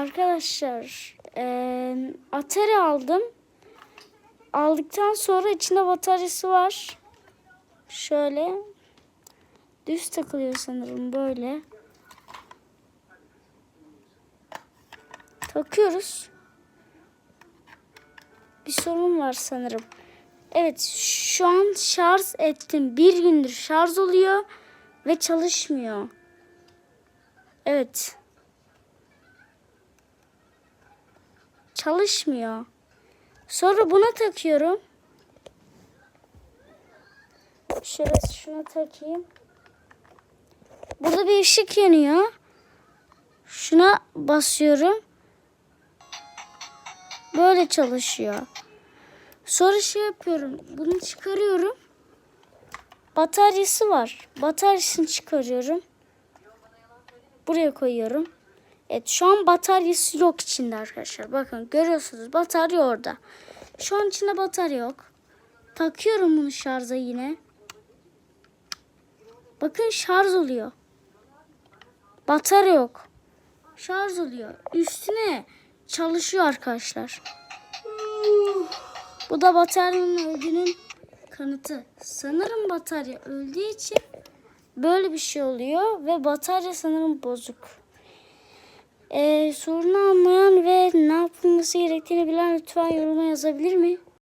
arkadaşlar eee Atari aldım. Aldıktan sonra içinde bataryası var. Şöyle düz takılıyor sanırım böyle. Takıyoruz. Bir sorun var sanırım. Evet şu an şarj ettim. Bir gündür şarj oluyor ve çalışmıyor. Evet. Çalışmıyor. Sonra buna takıyorum. Şöyle şuna takayım. Burada bir ışık yanıyor. Şuna basıyorum. Böyle çalışıyor. Sonra şey yapıyorum. Bunu çıkarıyorum. Bataryası var. Bataryasını çıkarıyorum. Buraya koyuyorum. Evet şu an bataryası yok içinde arkadaşlar. Bakın görüyorsunuz batarya orada. Şu an içinde batarya yok. Takıyorum bunu şarja yine. Bakın şarj oluyor. Batarya yok. Şarj oluyor. Üstüne çalışıyor arkadaşlar. Bu da bataryanın öldüğünün kanıtı. Sanırım batarya öldüğü için böyle bir şey oluyor ve batarya sanırım bozuk. Ee, sorunu anlayan ve ne yapılması gerektiğini bilen lütfen yoruma yazabilir mi?